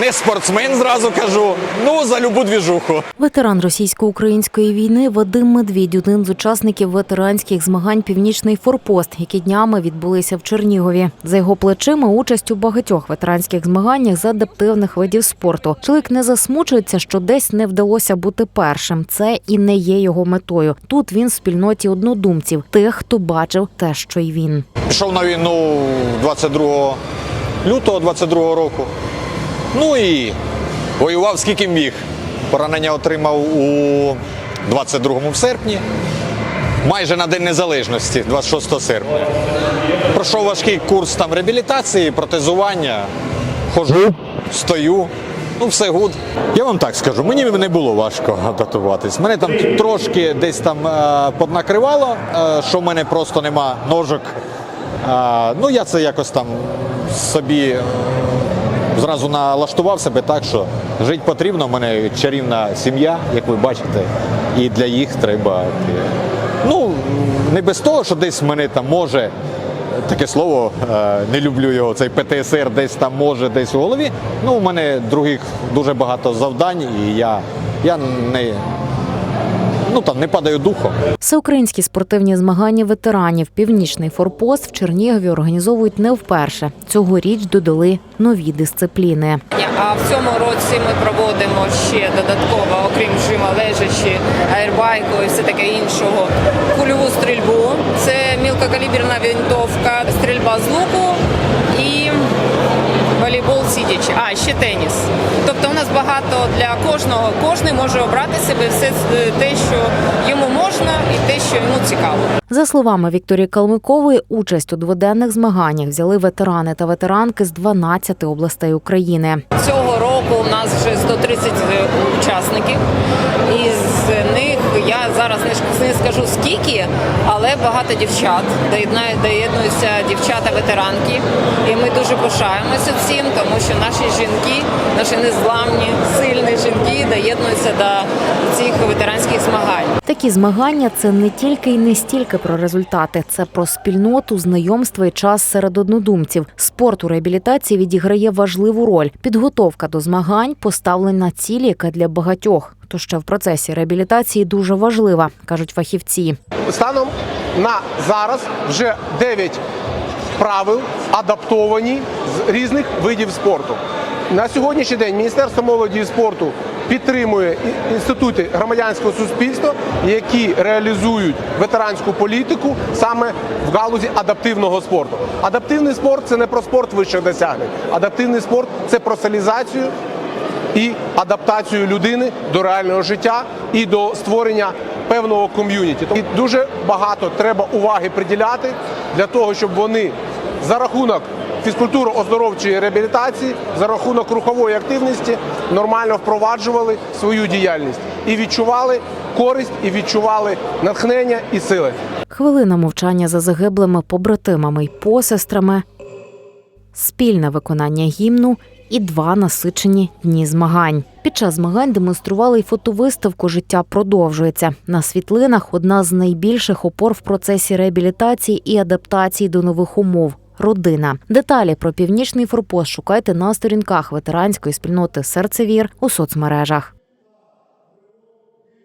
не спортсмен, зразу кажу. Ну, за любу двіжуху. Ветеран російсько-української війни Вадим Медвідь один з учасників ветеранських змагань Північний форпост, які днями відбулися в Чернігові. За його плечима участь у багатьох ветеранських змаганнях з адаптивних видів спорту. Чоловік не засмучується, що десь не вдалося бути першим. Це і не є його метою. Тут він в спільноті однодумців, тих, хто бачив те, що й він. Пішов на війну 22 лютого 22 року. Ну і воював скільки міг. Поранення отримав у 22-му серпні, майже на День Незалежності, 26 серпня. Пройшов важкий курс там реабілітації, протезування. Хожу, стою. Ну, все гуд. Я вам так скажу, мені не було важко адаптуватись. Мене там трошки десь там е, поднакривало, е, що в мене просто нема ножок. Е, ну, я це якось там собі зразу налаштував себе так, що жити потрібно. в мене чарівна сім'я, як ви бачите, і для їх треба. е, Ну, не без того, що десь в мене там може таке слово, е, не люблю його, цей ПТСР десь там може, десь у голові. Ну, у мене других дуже багато завдань, і я, я не, ну, там, не падаю духом. Всеукраїнські спортивні змагання ветеранів Північний форпост в Чернігові організовують не вперше. Цьогоріч додали нові дисципліни. А в цьому році ми проводимо ще додатково, окрім жима лежачі, аербайку і все таке іншого. Кульову стрільбу. Це мілкокаліберна винтовка, стрільба з луку і волейбол сидячи. А, ще теніс. Тобто у нас багато для кожного. Кожний може обрати себе все е, те, що йому можна, і те, що йому цікаво. За словами Вікторії Калмикової, участь у дводенних змаганнях взяли ветерани та ветеранки з 12 областей України. Цього року у нас вже 130 учасників. Із них я зараз не скажу скільки, але багато дівчат. Доєднуються дівчата-ветеранки. І ми дуже пишаємося цим, тому що наші жінки, наші незламні, сильні жінки доєднуються до цих ветеранських змагань. Такі змагання це не тільки і не стільки про результати, це про спільноту, знайомства і час серед однодумців. Спорт у реабілітації відіграє важливу роль. Підготовка до змагань, поставлена цілі, яка для багатьох, хто ще в процесі реабілітації дуже важлива, кажуть фахівці. Станом на зараз вже 9 правил адаптовані з різних видів спорту. На сьогоднішній день Міністерство молоді і спорту підтримує інститути громадянського суспільства, які реалізують ветеранську політику саме в галузі адаптивного спорту. Адаптивний спорт це не про спорт вищих досягнень. Адаптивний спорт це про соціалізацію і адаптацію людини до реального життя і до створення певного ком'юніті. І дуже багато треба уваги приділяти для того, щоб вони за рахунок фізкультуро-оздоровчої реабілітації, за рахунок рухової активності нормально впроваджували свою діяльність і відчували користь, і відчували натхнення і сили. Хвилина мовчання за загиблими побратимами й посестрами, спільне виконання гімну і два насичені дні змагань. Під час змагань демонстрували й фотовиставку Життя продовжується. На світлинах одна з найбільших опор в процесі реабілітації і адаптації до нових умов. Родина. Деталі про північний форпост шукайте на сторінках ветеранської спільноти Серцевір у соцмережах.